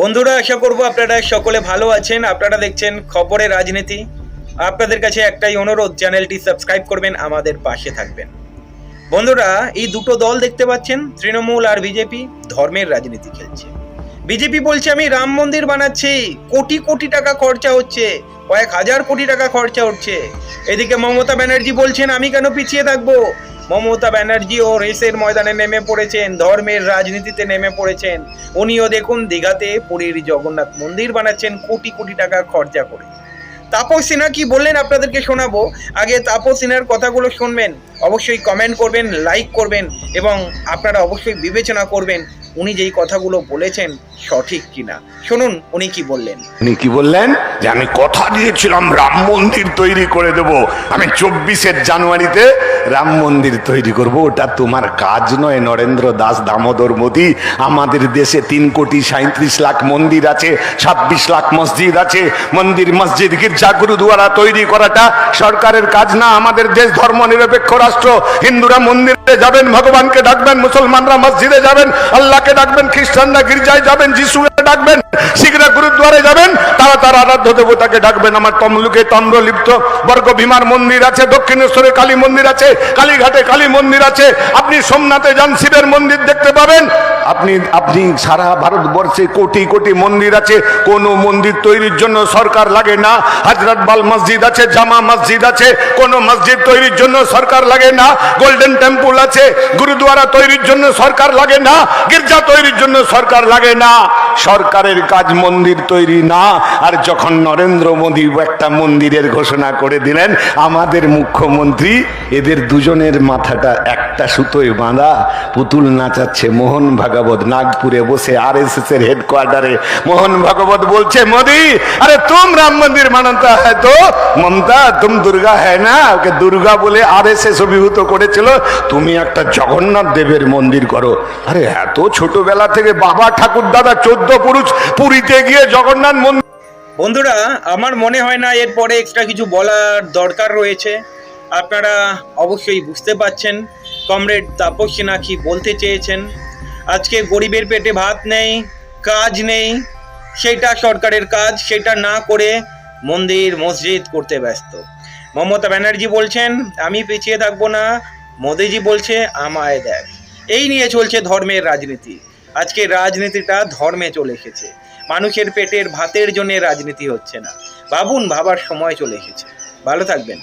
বন্ধুরা, আশা করব আপনারা সকলে ভালো আছেন। আপনারা দেখছেন খবরের রাজনীতি। আপনাদের কাছে একটাই অনুরোধ, চ্যানেলটি সাবস্ক্রাইব করবেন, আমাদের পাশে থাকবেন। বন্ধুরা, এই দুটো দল দেখতে পাচ্ছেন, তৃণমূল আর বিজেপি, ধর্মের রাজনীতি খেলছে। বিজেপি বলছে, আমি রাম মন্দির বানাচ্ছি, কোটি কোটি টাকা খরচা হচ্ছে, কয়েক হাজার কোটি টাকা খরচা হচ্ছে। এদিকে মমতা ব্যানার্জি বলছেন, আমি কেন পিছিয়ে থাকব? মমতা ব্যানার্জি ও রেসের ময়দানে নেমে পড়েছেন, ধর্মের রাজনীতিতে নেমে পড়েছেন। উনিও দেখুন দীঘাতে পুরীর জগন্নাথ মন্দির বানাচ্ছেন কোটি কোটি টাকা খরচা করে। তাপস সিনহা কি বললেন আপনাদেরকে শোনাবো? আগে তাপস সিনহার কথাগুলো শুনবেন, অবশ্যই কমেন্ট করবেন লাইক করবেন এবং আপনারা অবশ্যই বিবেচনা করবেন উনি যেই কথাগুলো বলেছেন সঠিক কিনা। শুনুন উনি কি বললেন। উনি কি বললেন? যে আমি কথা দিয়েছিলাম, রাম মন্দির তৈরি করে দেব। আমি চব্বিশের জানুয়ারিতে রাম মন্দির তৈরি করব, ওটা তোমার কাজ নয়, নরেন্দ্র দাস, দামোদর মোদি। আমাদের দেশে তিন কোটি সাঁত্রিশ লাখ মন্দির আছে, ছাব্বিশ লাখ মসজিদ আছে। মন্দির মসজিদ গির্জা গুরুদুয়ারা তৈরি করাটা সরকারের কাজ না, আমাদের দেশ ধর্ম নিরপেক্ষ রাষ্ট্র। হিন্দুরা মন্দিরে যাবেন, ভগবানকে ডাকবেন, মুসলমানরা মসজিদে যাবেন, আল্লাহকে ডাকবেন, খ্রিস্টানরা গির্জায় যাবেন, যিশুকে ডাকবেন, শিখরা গুরুদ্বারে যাবেন, তারা তার আরাধ্য দেবতাকে ডাকবেন। আমার তমলুকে তন্দ্রলিপ্ত বর্গ ভীমার মন্দির আছে, দক্ষিণেশ্বরে কালী মন্দির আছে, কালীঘাটে কালী মন্দির আছে। আপনি সোমনাথে যান, শিবের মন্দির দেখতে পাবেন। আপনি আপনি সারা ভারতবর্ষে কোটি কোটি মন্দির আছে, কোন মন্দির তৈরির জন্য সরকার লাগে না। হাজরতবাল মসজিদ আছে, জামা মসজিদ আছে, কোন মসজিদ তৈরির জন্য সরকার লাগে না। গোল্ডেন টেম্পল আছে, গুরুদুয়ারা তৈরির জন্য সরকার লাগে না, গির্জা তৈরির জন্য সরকার লাগে না। সরকারের কাজ মন্দির তৈরি না, আর যখন নরেন্দ্র মোদী একটা মন্দিরের ঘোষণা করে দিলেন, আমাদের মুখ্যমন্ত্রী, এদের দুজনের মাথাটা একটা সুতোয় বাঁধা, পুতুল নাচাচ্ছে মোহন ভাগবত। নাগপুরে বসে আর এস এস এর হেডকোয়ার্টারে মোহন ভাগবত বলছে, মোদি, আরে তুম রাম মন্দির মানতা হ্যায় তো? মমতা, তুম দুর্গা হ্যায় না? ওকে দুর্গা বলে আর এস এস অভিভূত করেছিল। তুমি একটা জগন্নাথ দেবের মন্দির করো। আরে এত ছোটবেলা থেকে বাবা ঠাকুর দাদা চোদ্দ পুরুষ পুরীতে গিয়ে জগন্নাথ মন্দির বন্ধুরা, আমার মনে হয় না এরপরে এক্সট্রা কিছু বলার দরকার রয়েছে। আপনারা অবশ্যই বুঝতে পাচ্ছেন কমরেড তাপস সিনহা কি বলতে চেয়েছেন, আজকে গরিবের পেটে ভাত নেই, কাজ নেই, সেটা সরকারের কাজ, সেটা না করে মন্দির মসজিদ করতে ব্যস্ত। মমতা ব্যানার্জি বলছেন, আমি পিছিয়ে থাকব না। মোদিজি বলছে, আমায় দেখ। এই নিয়ে চলছে ধর্মের রাজনীতি। আজকে রাজনীতিটা ধর্মে চলে এসেছে। মানুষের পেটের ভাতের জন্য রাজনীতি হচ্ছে না। ভাবুন, ভাবার সময় চলে এসেছে। ভালো থাকবেন।